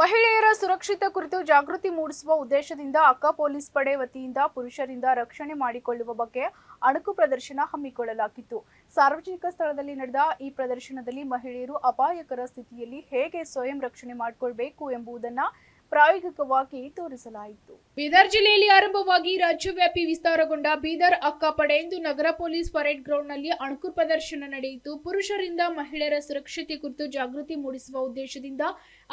ಮಹಿಳೆಯರ ಸುರಕ್ಷಿತ ಕುರಿತು ಜಾಗೃತಿ ಮೂಡಿಸುವ ಉದ್ದೇಶದಿಂದ ಅಕ್ಕ ಪೊಲೀಸ್ ಪಡೆ ವತಿಯಿಂದ ಪುರುಷರಿಂದ ರಕ್ಷಣೆ ಮಾಡಿಕೊಳ್ಳುವ ಬಗ್ಗೆ ಅಣುಕು ಪ್ರದರ್ಶನ ಹಮ್ಮಿಕೊಳ್ಳಲಾಗಿತ್ತು. ಸಾರ್ವಜನಿಕ ಸ್ಥಳದಲ್ಲಿ ನಡೆದ ಈ ಪ್ರದರ್ಶನದಲ್ಲಿ ಮಹಿಳೆಯರು ಅಪಾಯಕರ ಸ್ಥಿತಿಯಲ್ಲಿ ಹೇಗೆ ಸ್ವಯಂ ರಕ್ಷಣೆ ಮಾಡಿಕೊಳ್ಬೇಕು ಎಂಬುದನ್ನ ಪ್ರಾಯೋಗಿಕವಾಗಿ ತೋರಿಸಲಾಯಿತು. ಬೀದರ್ ಜಿಲ್ಲೆಯಲ್ಲಿ ಆರಂಭವಾಗಿ ರಾಜ್ಯವ್ಯಾಪಿ ವಿಸ್ತಾರಗೊಂಡ ಬೀದರ್ ಅಕ್ಕಪಡೆ ಎಂದು ನಗರ ಪೊಲೀಸ್ ಪರೇಡ್ ಗ್ರೌಂಡ್ನಲ್ಲಿ ಅಣುಕು ಪ್ರದರ್ಶನ ನಡೆಯಿತು. ಪುರುಷರಿಂದ ಮಹಿಳೆಯರ ಸುರಕ್ಷತೆ ಕುರಿತು ಜಾಗೃತಿ ಮೂಡಿಸುವ ಉದ್ದೇಶದಿಂದ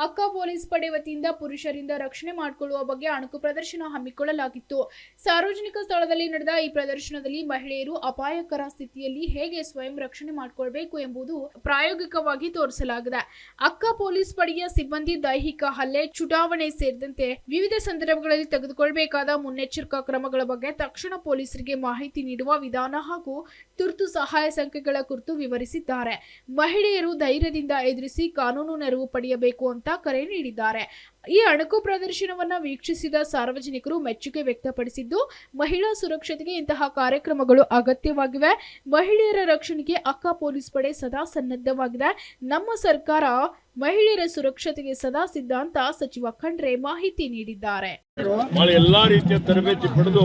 ಅಕ್ಕ ಪೊಲೀಸ್ ಪಡೆ ವತಿಯಿಂದ ಪುರುಷರಿಂದ ರಕ್ಷಣೆ ಮಾಡಿಕೊಳ್ಳುವ ಬಗ್ಗೆ ಅಣುಕು ಪ್ರದರ್ಶನ ಹಮ್ಮಿಕೊಳ್ಳಲಾಗಿತ್ತು. ಸಾರ್ವಜನಿಕ ಸ್ಥಳದಲ್ಲಿ ನಡೆದ ಈ ಪ್ರದರ್ಶನದಲ್ಲಿ ಮಹಿಳೆಯರು ಅಪಾಯಕರ ಸ್ಥಿತಿಯಲ್ಲಿ ಹೇಗೆ ಸ್ವಯಂ ರಕ್ಷಣೆ ಮಾಡಿಕೊಳ್ಬೇಕು ಎಂಬುದು ಪ್ರಾಯೋಗಿಕವಾಗಿ ತೋರಿಸಲಾಗಿದೆ. ಅಕ್ಕ ಪೊಲೀಸ್ ಪಡೆಯ ಸಿಬ್ಬಂದಿ ದೈಹಿಕ ಹಲ್ಲೆ, ಚುನಾವಣೆ ಸೇರಿದಂತೆ ವಿವಿಧ ಸಂದರ್ಭಗಳಲ್ಲಿ ತೆಗೆದುಕೊಳ್ಳಬೇಕಾದ ಮುನ್ನೆಚ್ಚರಿಕಾ ಕ್ರಮಗಳ ಬಗ್ಗೆ ತಕ್ಷಣ ಪೊಲೀಸರಿಗೆ ಮಾಹಿತಿ ನೀಡುವ ವಿಧಾನ ಹಾಗೂ ತುರ್ತು ಸಹಾಯ ಸಂಖ್ಯೆಗಳ ಕುರಿತು ವಿವರಿಸಿದ್ದಾರೆ. ಮಹಿಳೆಯರು ಧೈರ್ಯದಿಂದ ಎದುರಿಸಿ ಕಾನೂನು ನೆರವು ಪಡೆಯಬೇಕು ಅಂತ ಕರೆ ನೀಡಿದ್ದಾರೆ. ಈ ಅಣಕು ಪ್ರದರ್ಶನವನ್ನ ವೀಕ್ಷಿಸಿದ ಸಾರ್ವಜನಿಕರು ಮೆಚ್ಚುಗೆ ವ್ಯಕ್ತಪಡಿಸಿದ್ದು, ಮಹಿಳಾ ಸುರಕ್ಷತೆಗೆ ಇಂತಹ ಕಾರ್ಯಕ್ರಮಗಳು ಅಗತ್ಯವಾಗಿವೆ. ಮಹಿಳೆಯರ ರಕ್ಷಣೆಗೆ ಅಕ್ಕ ಪೊಲೀಸ್ ಪಡೆ ಸದಾ ಸನ್ನದ್ಧವಾಗಿದೆ. ನಮ್ಮ ಸರ್ಕಾರ ಮಹಿಳೆಯರ ಸುರಕ್ಷತೆಗೆ ಸದಾ ಸಿದ್ಧ ಅಂತ ಸಚಿವ ಖಂಡ್ರೆ ಮಾಹಿತಿ ನೀಡಿದ್ದಾರೆ. ಎಲ್ಲಾ ರೀತಿಯ ತರಬೇತಿ ಪಡೆದು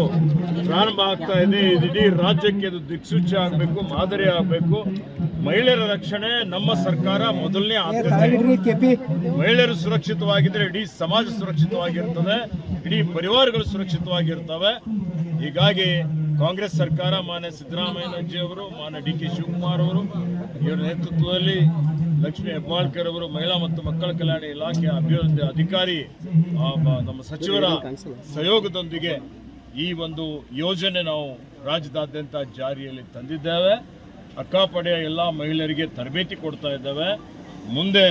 ಪ್ರಾರಂಭ ಆಗ್ತಾ ಇದೆ. ಇಡೀ ರಾಜ್ಯಕ್ಕೆ ಅದು ದಿಕ್ಸೂಚಿ ಆಗಬೇಕು, ಮಾದರಿ ಆಗಬೇಕು. ಮಹಿಳೆಯರ ರಕ್ಷಣೆ ನಮ್ಮ ಸರ್ಕಾರ ಮೊದಲನೇ ಆದ್ಯತೆ. ಮಹಿಳೆಯರು ಸುರಕ್ಷಿತವಾಗಿದ್ರೆ ಇಡೀ ಸಮಾಜ ಸುರಕ್ಷಿತವಾಗಿರ್ತದೆ. ಇಡೀ ಪರಿವಾರಗಳು ಸುರಕ್ಷಿತವಾಗಿರ್ತವೆ. ಹೀಗಾಗಿ ಕಾಂಗ್ರೆಸ್ ಸರ್ಕಾರ ಮಾನ್ಯ ಸಿದ್ದರಾಮಯ್ಯಜಿ ಅವರು, ಮಾನ್ಯ ಡಿ ಕೆ ಶಿವಕುಮಾರ್ ಅವರು, ಇವರ ನೇತೃತ್ವದಲ್ಲಿ ಲಕ್ಷ್ಮೀ ಹೆಬ್ಬಾಳ್ಕರ್ ಅವರು ಮಹಿಳಾ ಮತ್ತು ಮಕ್ಕಳ ಕಲ್ಯಾಣ ಇಲಾಖೆಯ ಅಭಿವೃದ್ಧಿ ಅಧಿಕಾರಿ ನಮ್ಮ ಸಚಿವರ ಸಹಯೋಗದೊಂದಿಗೆ ಈ ಒಂದು ಯೋಜನೆ ನಾವು ರಾಜ್ಯದಾದ್ಯಂತ ಜಾರಿಯಲ್ಲಿ ತಂದಿದ್ದೇವೆ. ಅಕ್ಕಪಡೆಯ ಎಲ್ಲ ಮಹಿಳೆಯರಿಗೆ ತರಬೇತಿ ಕೊಡ್ತಾ ಇದ್ದೇವೆ. ಮುಂದೆ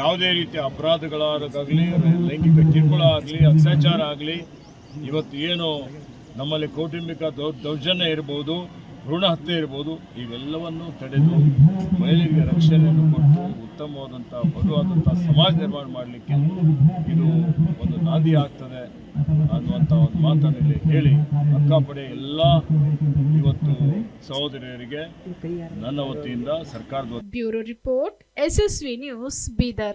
ಯಾವುದೇ ರೀತಿಯ ಅಪರಾಧಗಳಾಗಲಿ, ಲೈಂಗಿಕ ಕಿರುಕುಳ ಆಗಲಿ, ಅತ್ಯಾಚಾರ ಆಗಲಿ, ಇವತ್ತು ಏನು ನಮ್ಮಲ್ಲಿ ಕೌಟುಂಬಿಕ ದೌರ್ಜನ್ಯ ಇರ್ಬೋದು ಭ್ರೂಣ ಹತ್ಯೆ ಇರ್ಬೋದು, ಇವೆಲ್ಲವನ್ನು ತಡೆದು ಮಹಿಳೆಯರಿಗೆ ರಕ್ಷಣೆಯನ್ನು ಕೊಟ್ಟು ಉತ್ತಮವಾದಂಥ ಬದುವಾದಂಥ ಸಮಾಜ ನಿರ್ಮಾಣ ಮಾಡಲಿಕ್ಕೆ ಇದು ಒಂದು ನಾದಿ ಆಗ್ತದೆ ಅನ್ನುವಂಥ ಒಂದು ಮಾತನ್ನು ಹೇಳಿ ಅಕ್ಕಪಡೆ ಎಲ್ಲ ಇವತ್ತು ಸಹೋದರಿಯರಿಗೆ ನನ್ನ ವತಿಯಿಂದ ಸರ್ಕಾರದ bureau report SSV news Bidar.